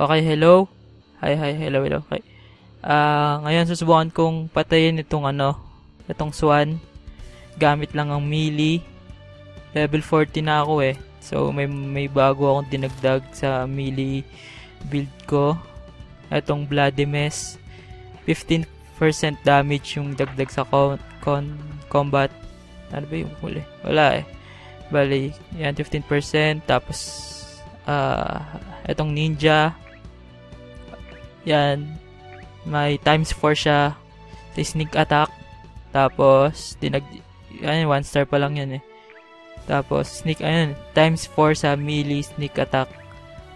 Okay, hello? Hi, hi, hello, hello. Okay. Ah, ngayon susubukan kong patayin itong ano, itong swan. Gamit lang ang melee. Level 40 na ako eh. So may may bago akong dinagdag sa melee build ko. Itong Bloody Mess. 15% damage yung dagdag sa con, con combat. Ano ba yung huli? Wala eh. Bali, yan 15%. Tapos, ah, itong ninja. Yan. May times 4 siya. Sa sneak attack. Tapos, dinag... Ayun, 1 star pa lang yan eh. Tapos, sneak, ayun, times 4 sa melee sneak attack.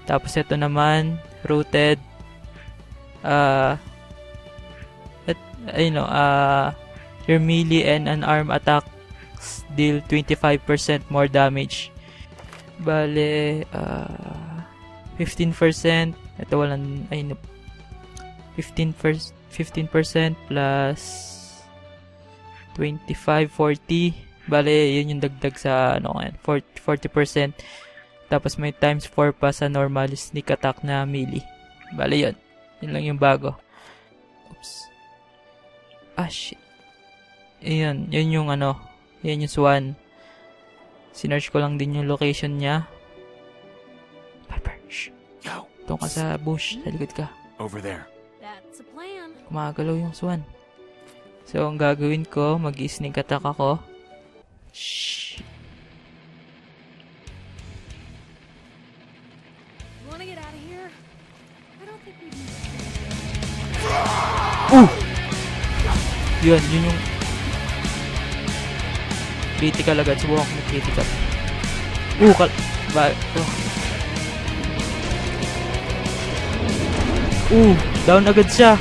Tapos, ito naman, rooted. Ah, uh, ayun no, ah, your melee and unarmed attacks deal 25% more damage. Bale, ah, 15%. Ito walang, ayun, 15 first 15% plus 25 40 bale yun yung dagdag sa ano ngayon 40, 40% tapos may times 4 pa sa normal sneak attack na melee. Bale yun. Yun lang yung bago. Oops. Ah shit. Yun yun yung ano yun yung swan. Sinearch ko lang din yung location niya. Piper shh. Doon ka sa bush. Sa likod ka. Over there. Kumagalaw yung swan. So, ang gagawin ko, mag-sneak attack ako. Shh. You wanna get out of here? I don't think we need Yun, yun yung critical agad. Subukan ko mag-critical. Uh, kal... Ba... Oh. Uh, down agad siya.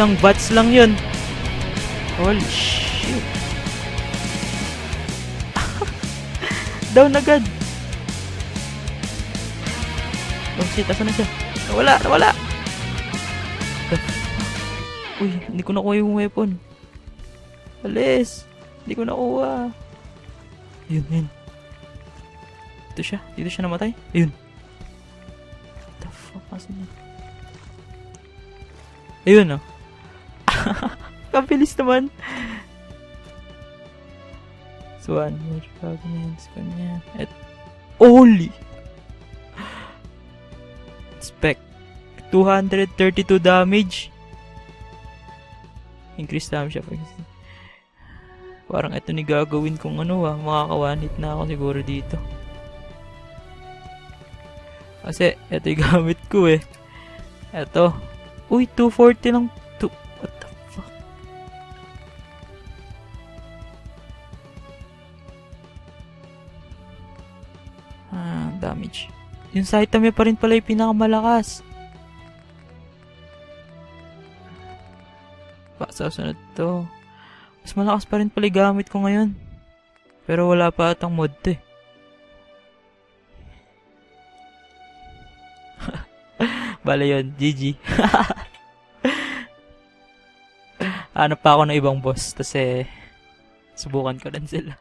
Isang bats lang yun. Holy shit. down agad. Oh shit, asa na siya? Nawala, nawala. Uy, hindi ko nakuha yung weapon. Alis! Hindi ko nakuha. Ayun, ayun. Dito siya. Dito siya namatay. Ayun. What the fuck? Asan yun? Ayun, oh. Kabilis naman. Swan, more fragments, kanya. At, holy! Spec. 232 damage. Increase damage siya. Parang ito ni gagawin kong ano ah. Makakawanit na ako siguro dito. Kasi ito yung gamit ko eh. Ito. Uy, 240 lang. Ah, damage. Yung Saitame pa rin pala yung pinakamalakas. Pa, sa sunod to. Mas malakas pa rin pala yung gamit ko ngayon. Pero wala pa atang mod to eh. Bala yun, GG. Hanap pa ako ng ibang boss, kasi subukan ko din sila.